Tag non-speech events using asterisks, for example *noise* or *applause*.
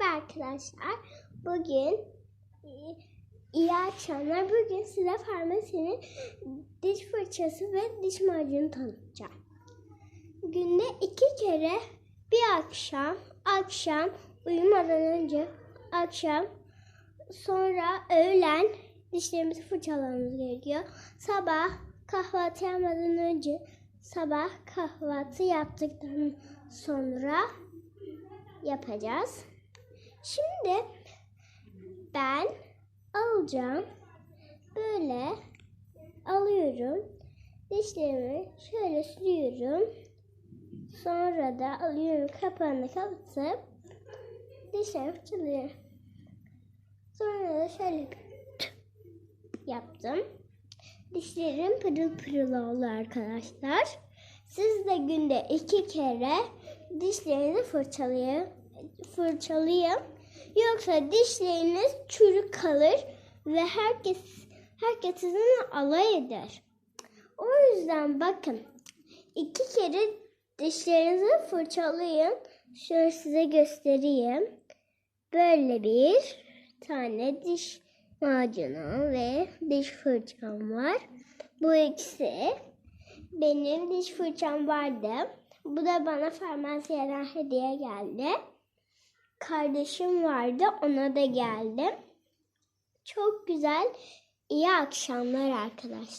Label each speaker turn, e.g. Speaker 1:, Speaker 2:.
Speaker 1: Merhaba arkadaşlar. Bugün e, iyi akşamlar. Bugün size farmasinin diş fırçası ve diş macunu tanıtacağım. Günde iki kere bir akşam, akşam uyumadan önce, akşam sonra öğlen dişlerimizi fırçalamamız gerekiyor. Sabah kahvaltı yapmadan önce, sabah kahvaltı yaptıktan sonra yapacağız. Şimdi ben alacağım. Böyle alıyorum. Dişlerimi şöyle sürüyorum. Sonra da alıyorum kapağını kapatıp dişlerimi fırçalıyorum. Sonra da şöyle *tsk* yaptım. Dişlerim pırıl pırıl oldu arkadaşlar. Siz de günde iki kere dişlerinizi fırçalayın. Fırçalayın. Yoksa dişleriniz çürük kalır ve herkes herkes sizinle alay eder. O yüzden bakın iki kere dişlerinizi fırçalayın. Şöyle size göstereyim. Böyle bir tane diş macunu ve diş fırçam var. Bu ikisi benim diş fırçam vardı. Bu da bana farmasiyeden hediye geldi. Kardeşim vardı ona da geldi. Çok güzel iyi akşamlar arkadaşlar.